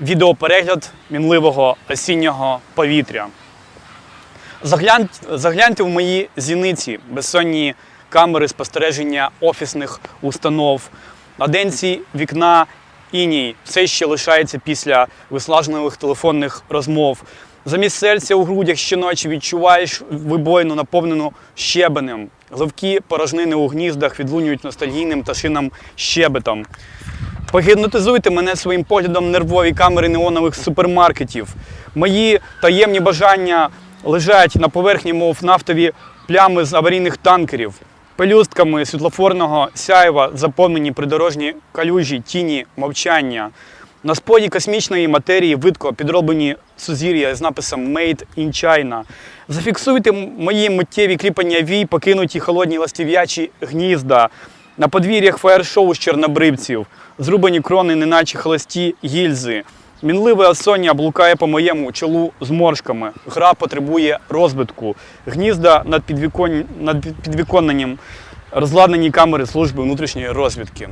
відеоперегляд мінливого осіннього повітря. Загляньте, загляньте в мої зіниці, безсонні камери спостереження офісних установ. На денці вікна іній все ще лишається після виснажливих телефонних розмов. Замість серця у грудях щоночі відчуваєш вибоїну, наповнену щебенем. Гливкі порожнини у гніздах відлунюють ностальгійним пташинам щебетом. Погіпнотизуйте мене своїм поглядом нервові камери неонових супермаркетів. Мої таємні бажання лежать на поверхні, мов нафтові плями з аварійних танкерів. Пелюстками світлофорного сяєва заповнені придорожні калюжі, тіні, мовчання. На споді космічної матерії видко підроблені сузір'я з написом Made in China. Зафіксуйте мої миттєві кліпання вій, покинуті холодні ластів'ячі гнізда. На подвір'ях фаєр-шоу з чорнобривців, зрубані крони, неначе холості гільзи. Мінливе осоння блукає по моєму чолу з моршками. Гра потребує розвитку. Гнізда над, підвікон... над підвіконненням розладнені камери служби внутрішньої розвідки.